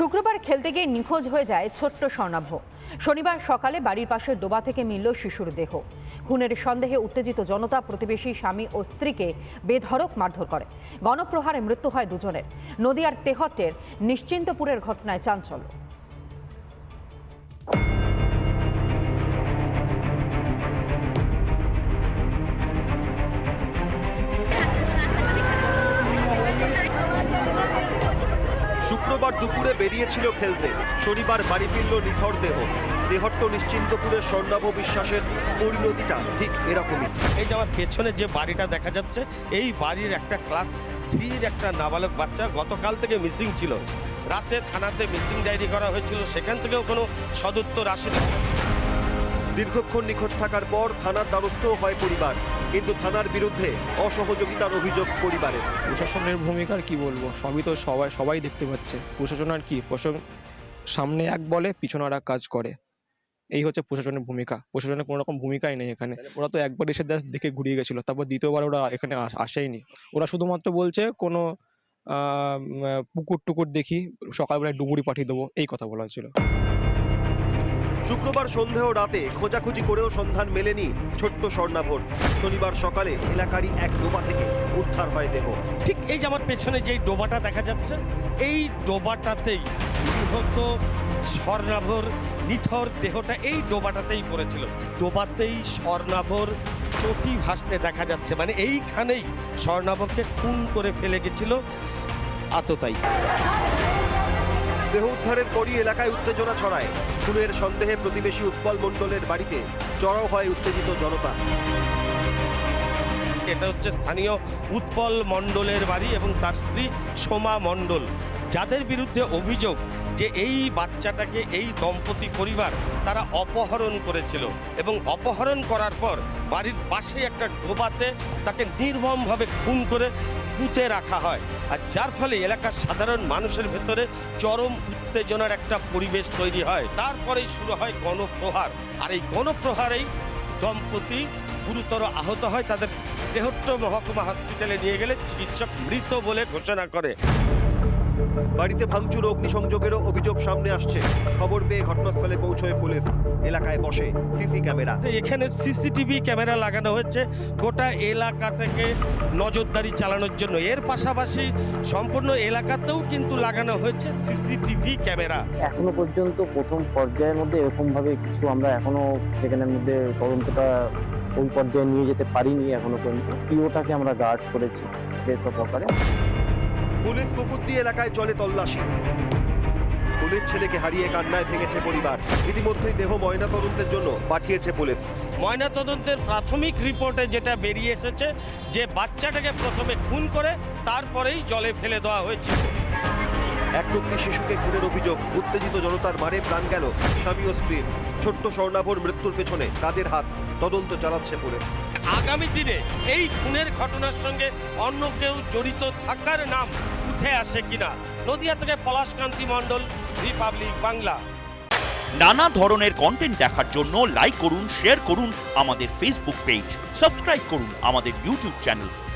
শুক্রবার খেলতে গিয়ে নিখোঁজ হয়ে যায় ছোট্ট স্বর্ণাভ। শনিবার সকালে বাড়ির পাশের ডোবা থেকে মিলল শিশুর দেহ। খুনের সন্দেহে উত্তেজিত জনতা প্রতিবেশী স্বামী ও স্ত্রীকে বেধরক মারধর করে। গণপ্রহারে মৃত্যু হয় দুজনের। নদীয়ার তেহটের নিশ্চিন্তপুরের ঘটনায় চাঞ্চল্য। দুপুরে বেরিয়েছিল খেলতে। শনিবার বাড়ি ফিরল নিথর দেহ। দেহট্ট নিশ্চিন্তপুরের স্বর্ণাভ বিশ্বাসের পরিণতিটা ঠিক এরকমই। এই যে আমার পেছনে যে বাড়িটা দেখা যাচ্ছে, এই বাড়ির একটা ক্লাস থ্রির একটা নাবালক বাচ্চা গতকাল থেকে মিসিং ছিল। রাতে থানাতে মিসিং ডায়েরি করা হয়েছিল, সেখান থেকেও কোনো সদুত্তর আসেনি। দীর্ঘক্ষণ নিখোঁজ থাকার পর থানার দ্বারস্থ হয় পরিবার। কিন্তু থানার বিরুদ্ধে অসহযোগিতার অভিযোগ পরিবারের। প্রশাসনের ভূমিকা আর কি বলব? সবই তো সবাই সবাই দেখতে পাচ্ছে। প্রশাসন আর কি? প্রশাসন সামনে এক বলে, পিছনে আর এক কাজ করে। এই হচ্ছে প্রশাসনের ভূমিকা। প্রশাসনের কোনো রকম ভূমিকাই নেই এখানে। ওরা তো একবার এসে দেশ দেখে ঘুরিয়ে গেছিল। তারপর দ্বিতীয়বার ওরা এখানে আসেইনি। ওরা শুধুমাত্র বলছে কোনো পুকুর টুকুর দেখি, সকালবেলায় ডুবুরি পাঠিয়ে দেবো। এই কথা বলা হয়েছিল। শুক্রবার সন্ধেহ রাতে খোঁজাখুঁজি করেও সন্ধান মেলেনি ছোট্ট স্বর্ণাভর। শনিবার সকালে এলাকারই এক ডোবা থেকে উদ্ধার হয় দেহ। ঠিক এই যে আমার পেছনে যেই ডোবাটা দেখা যাচ্ছে, এই ডোবাটাতেই নিহত স্বর্ণাভর নিথর দেহটা এই ডোবাটাতেই পড়েছিল। ডোবাতেই স্বর্ণাভর চটি ভাসতে দেখা যাচ্ছে। মানে এইখানেই স্বর্ণাভরকে খুন করে ফেলে গেছিল আততাই দেহ উদ্ধারের পরই এলাকায় উত্তেজনা ছড়ায়। খুনের সন্দেহে প্রতিবেশী উৎপল মণ্ডলের বাড়িতে চড়াও হয় উত্তেজিত জনতা। এটা হচ্ছে স্থানীয় উৎপল মণ্ডলের বাড়ি এবং তার স্ত্রী সোমা মণ্ডল। যাদের বিরুদ্ধে অভিযোগ যে এই বাচ্চাটাকে এই দম্পতি পরিবার তারা অপহরণ করেছিল এবং অপহরণ করার পর বাড়ির পাশে একটা ডোবাতে তাকে নির্মমভাবে খুন করে পুঁতে রাখা হয়। আর যার ফলে এলাকার সাধারণ মানুষের ভেতরে চরম উত্তেজনার একটা পরিবেশ তৈরি হয়। তারপরেই শুরু হয় গণপ্রহার। আর এই গণপ্রহারেই দম্পতি গুরুতর আহত হয়। তাদের দেহট্ট মহকুমা হসপিটালে নিয়ে গেলে চিকিৎসক মৃত বলে ঘোষণা করে। বাড়িতে ভাঙচুর অগ্নিসংযোগেরও অভিযোগ সামনে আসছে। খবর পেয়ে ঘটনাস্থলে পৌঁছয় পুলিশ। এলাকায় বসে সিসি ক্যামেরা। এখানে সিসিটিভি ক্যামেরা লাগানো হচ্ছে গোটা এলাকা থেকে নজরদারি চালানোর জন্য। এর পাশাপাশি সম্পূর্ণ এলাকাতেও কিন্তু লাগানো হয়েছে সিসিটিভি ক্যামেরা। এখনও পর্যন্ত প্রথম পর্যায়ের মধ্যে এরকম ভাবে কিছু আমরা এখনও সেখানের মধ্যে তদন্তটা ওই পর্যায়ে নিয়ে যেতে পারিনি এখনও পর্যন্ত। পিওটাকে আমরা গার্ড করেছি। বেশ পুলিশ কুকুর দিয়ে এলাকায় চলে তল্লাশি। পুলিশ ছেলেকে হারিয়ে কান্নায় ভেঙেছে পরিবার। ইতিমধ্যেই দেহ ময়না তদন্তের জন্য পাঠিয়েছে পুলিশ। ময়নাতদন্তের প্রাথমিক রিপোর্টে যেটা বেরিয়ে এসেছে, যে বাচ্চাটাকে প্রথমে খুন করে, তারপরেই জলে ফেলে দেওয়া হয়েছে। এক টুকরি শিশুকে খুনের অভিযোগ উত্তেজিত জনতার মারে প্রাণ গেল স্বামী ও স্ত্রীর। ছোট্ট স্বর্ণাভর মৃত্যুর পেছনে তাদের হাত তদন্ত চালাচ্ছে পুলিশ। আগামী দিনে এই খুনের ঘটনার সঙ্গে অন্য কেউ জড়িত থাকার নাম উঠে আসে কিনা? নদিয়া থেকে পলাশকান্তি মণ্ডল রিপাবলিক বাংলা। নানা ধরনের কন্টেন্ট দেখার জন্য লাইক করুন শেয়ার করুন আমাদের ফেসবুক পেজ সাবস্ক্রাইব করুন আমাদের ইউটিউব চ্যানেল